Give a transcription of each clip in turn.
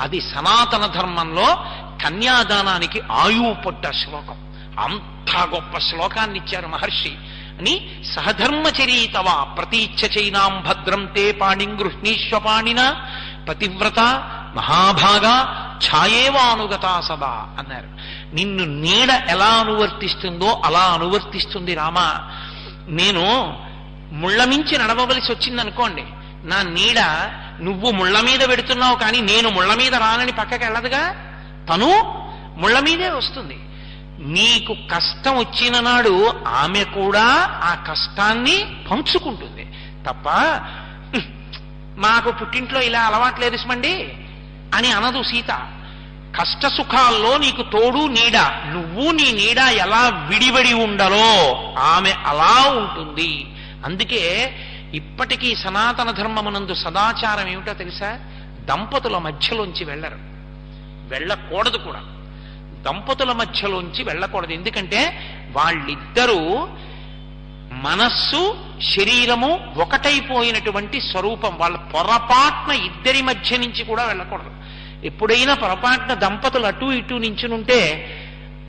అది సనాతన ధర్మంలో కన్యాదానానికి ఆయువు పొట్ట శ్లోకం. అంత గొప్ప శ్లోకాన్ని ఇచ్చారు మహర్షి. అని సహధర్మచరీతవా ప్రతీచ్ఛ చైనాం భద్రం తే పాణిం గృహ్ణీష్వపాణిన పతివ్రత మహాభాగా ఛాయేవానుగత సదా అన్నారు. నిన్ను నీడ ఎలా అనువర్తిస్తుందో అలా అనువర్తిస్తుంది రామ. నేను ముళ్ళమించి నడవవలసి వచ్చిందనుకోండి నా నీడ నువ్వు ముళ్ళ మీద పెడుతున్నావు కానీ నేను ముళ్ళ మీద రానని పక్కకి వెళ్ళదుగా? తను ముళ్ళ మీదే వస్తుంది. నీకు కష్టం వచ్చిన నాడు ఆమె కూడా ఆ కష్టాన్ని పంచుకుంటుంది. తప్ప మాకు పుట్టింట్లో ఇలా అలవాట్లేదు సుమండి అని అనదు సీత. కష్ట సుఖాల్లో నీకు తోడు నీడ. నువ్వు నీ నీడ ఎలా విడిబడి ఉండలో ఆమె అలా ఉంటుంది. అందుకే ఇప్పటికీ సనాతన ధర్మమునందు సదాచారం ఏమిటో తెలుసా? దంపతుల మధ్యలోంచి వెళ్ళరు. వెళ్ళకూడదు కూడా. దంపతుల మధ్యలోంచి వెళ్ళకూడదు. ఎందుకంటే వాళ్ళిద్దరూ మనస్సు శరీరము ఒకటైపోయినటువంటి స్వరూపం. వాళ్ళ పొరపాట్న ఇద్దరి మధ్య నుంచి కూడా వెళ్ళకూడదు. ఎప్పుడైనా పొరపాటున దంపతులు అటు ఇటు నించునుంటే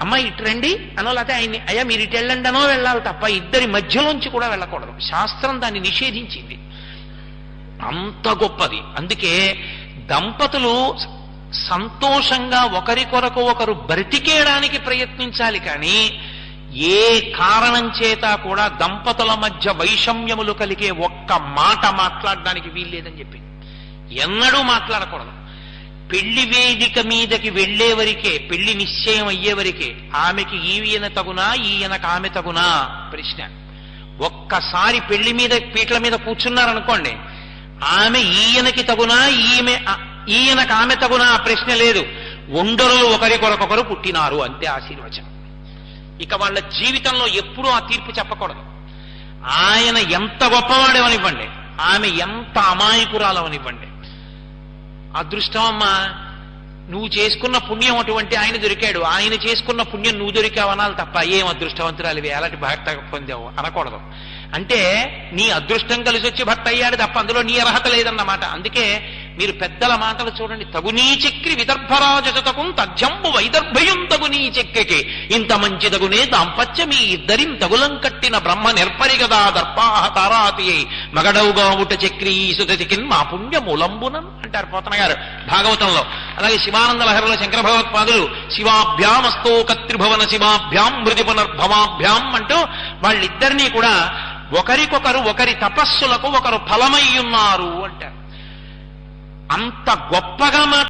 అమ్మ ఇటు రండి అనో లేకపోతే ఆయన్ని అయ్యా మీరు ఇటు వెళ్ళండి అనో వెళ్ళాలి తప్ప ఇద్దరి మధ్యలోంచి కూడా వెళ్ళకూడదు. శాస్త్రం దాన్ని నిషేధించింది. అంత గొప్పది. అందుకే దంపతులు సంతోషంగా ఒకరి కొరకు ఒకరు బ్రతికేయడానికి ప్రయత్నించాలి కానీ ఏ కారణం చేత కూడా దంపతుల మధ్య వైషమ్యములు కలిగే ఒక్క మాట మాట్లాడడానికి వీల్లేదని చెప్పింది ఎన్నడూ మాట్లాడకూడదు. పెళ్ళి వేదిక మీదకి వెళ్ళేవరికే పెళ్ళి నిశ్చయం అయ్యేవరికే ఆమెకి ఈయన తగునా ఈయనకు ఆమె తగునా? ప్రశ్న. ఒక్కసారి పెళ్ళి మీద పీటల మీద కూర్చున్నారనుకోండి ఆమె ఈయనకి తగునా ఈమె ఈయనకు ఆమె తగునా? ఆ ప్రశ్న లేదు. ఒండరులు ఒకరికొరకొకరు పుట్టినారు అంతే ఆశీర్వచనం. ఇక వాళ్ళ జీవితంలో ఎప్పుడూ ఆ తీర్పు చెప్పకూడదు. ఆయన ఎంత గొప్పవాడేమనివ్వండి ఆమె ఎంత అమాయకురాలవనివ్వండి అదృష్టం అమ్మా నువ్వు చేసుకున్న పుణ్యం అటువంటి ఆయన దొరికాడు. ఆయన చేసుకున్న పుణ్యం నువ్వు దొరికావనాలి తప్ప ఏం అదృష్టవంతురాలివి? ఎలాంటి భర్త పొందావు? అనకూడదు. అంటే నీ అదృష్టం కలిసి వచ్చి భర్త అయ్యాడు తప్ప అందులో నీ అర్హత లేదన్నమాట. అందుకే మీరు పెద్దల మాటలు చూడండి. తగునీ చక్రి విదర్భరాజతకు తథ్యంబు వైదర్భయం తగునీ చక్రికి ఇంత మంచి తగునే దాంపత్యం ఈ ఇద్దరిం తగులం కట్టిన బ్రహ్మ నిర్పరిగదా దర్పాహ తారాతి మగడవుగా ఉట చక్రి సుతచికిన్ మా పుణ్య మూలంబునం అంటారు పోతన గారు భాగవతంలో. అలాగే శివానంద లహరుల శంకర భగవత్పాదులు శివాభ్యామస్తో కత్రిభవన శివాభ్యాం మృతి పునర్భవాభ్యాం అంటూ వాళ్ళిద్దరినీ కూడా ఒకరికొకరు ఒకరి తపస్సులకు ఒకరు ఫలమై ఉన్నారు అంటారు. అంత గొప్పగా